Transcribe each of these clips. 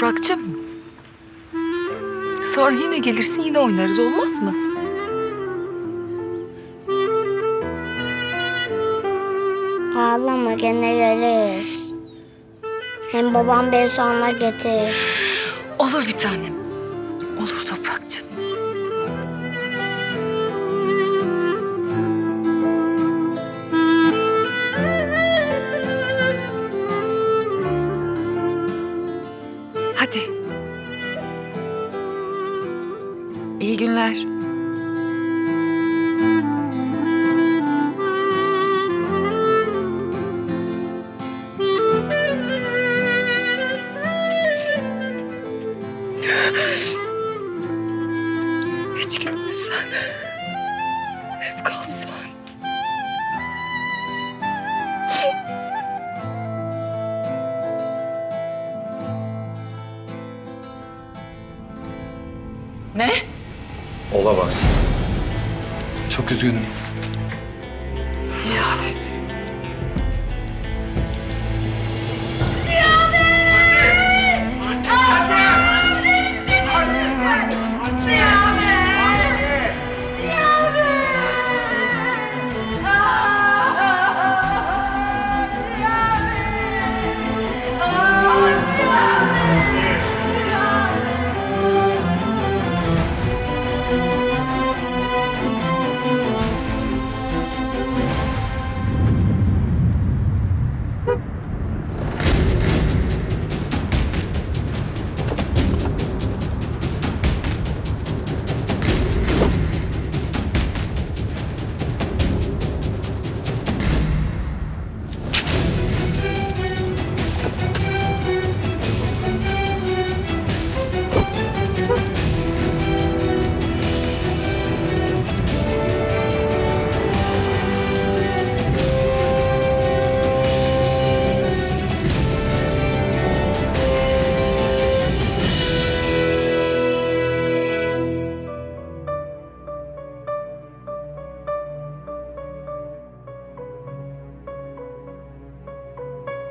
Toprakçım. Sonra yine gelirsin yine oynarız olmaz mı? Ağlama gene geliriz. Hem babam beni sonra getirir. Olur bir tanem. Olur Toprakçım. Ne? Olamaz. Çok üzgünüm.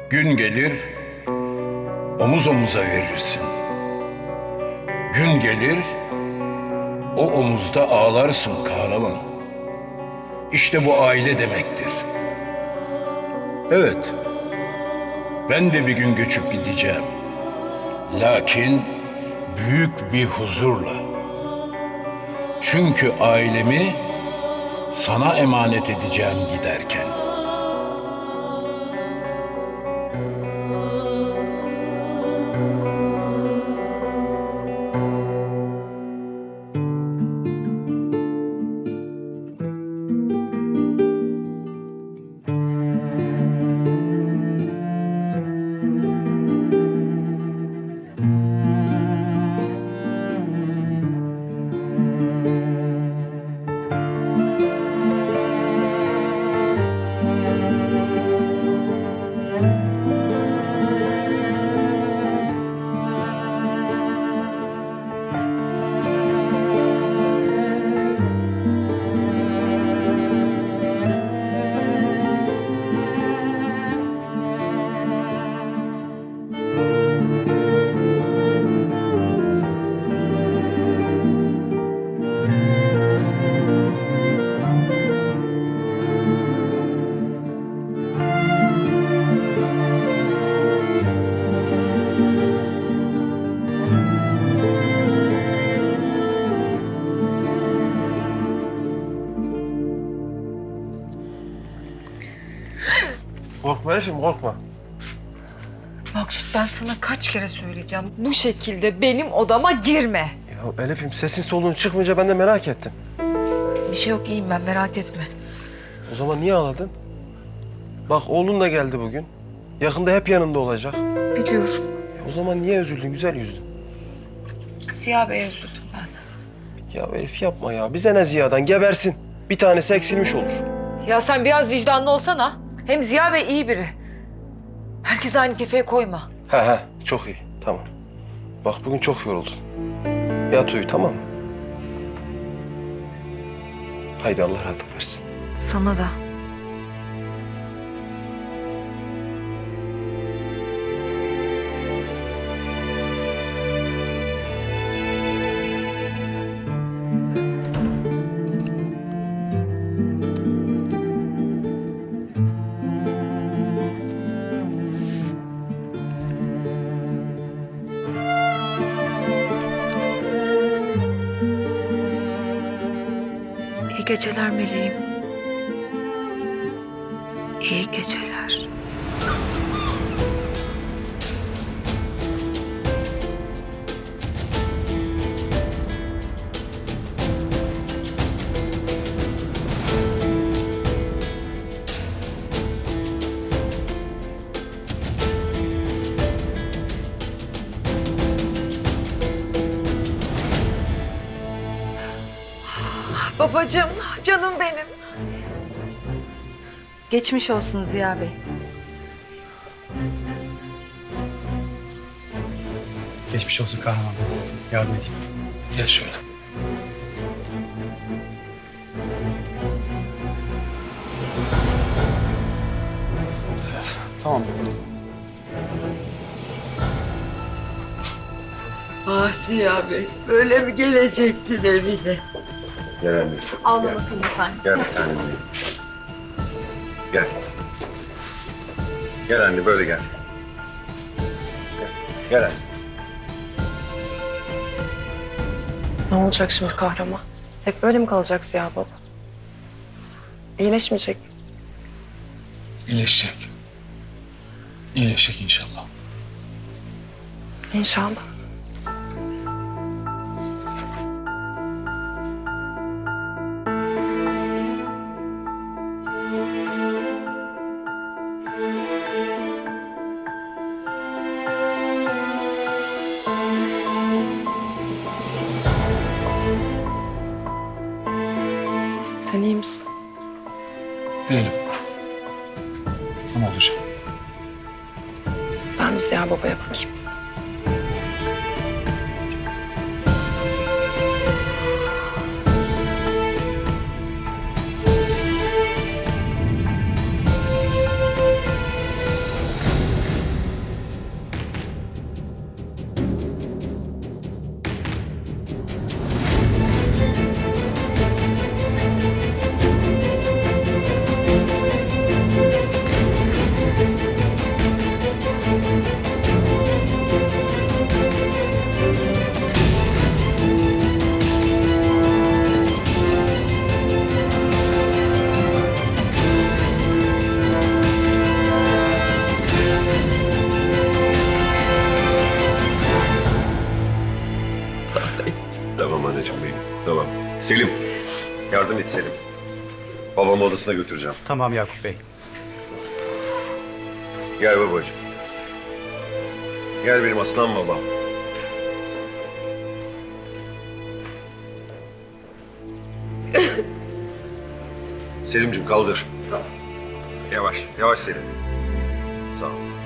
Gün gelir, omuz omuza verirsin. Gün gelir, o omuzda ağlarsın kahraman. İşte bu aile demektir. Evet, ben de bir gün göçüp gideceğim. Lakin büyük bir huzurla. Çünkü ailemi sana emanet edeceğim giderken. Elif'im korkma. Maksut ben sana kaç kere söyleyeceğim. Bu şekilde benim odama girme. Ya Elif'im sesin soluğun çıkmayınca ben de merak ettim. Bir şey yok iyiyim ben merak etme. O zaman niye ağladın? Bak oğlun da geldi bugün. Yakında hep yanında olacak. Biliyorum. E o zaman niye üzüldün güzel yüzdün? Siyah Bey'e üzüldüm ben. Ya Elif yapma ya. Bize ne Ziya'dan gebersin. Bir tanesi eksilmiş olur. Ya sen biraz vicdanlı olsana. Hem Ziya Bey iyi biri. Herkes aynı kefeye koyma. He he çok iyi tamam. Bak bugün çok yoruldun. Yat uyu tamam mı? Haydi Allah rahatlık versin. Sana da. Geceler meleğim. İyi geceler. Babacığım, canım benim. Geçmiş olsun Ziya Bey. Geçmiş olsun kahraman. Yardım edeyim. Gel şöyle. Tamam. Ah Ziya Bey, böyle mi gelecektin evine? Gel anneciğim. Ağlama Gel. lütfen. Gel bir tanem benim. Gel. Gel anne böyle gel. Gel, gel anne. Ne olacak şimdi kahraman? Hep böyle mi kalacak Ziya baba? İyileşmeyecek. İyileşecek. İyileşecek inşallah. İnşallah. Ama olacak. Ben bir Ziya babaya bakayım. Selim. Yardım et Selim. Babamı odasına götüreceğim. Tamam Yakup Bey. Gel babacığım. Gel benim aslan babam. Selimciğim kaldır. Yavaş, yavaş Selim. Sağ ol.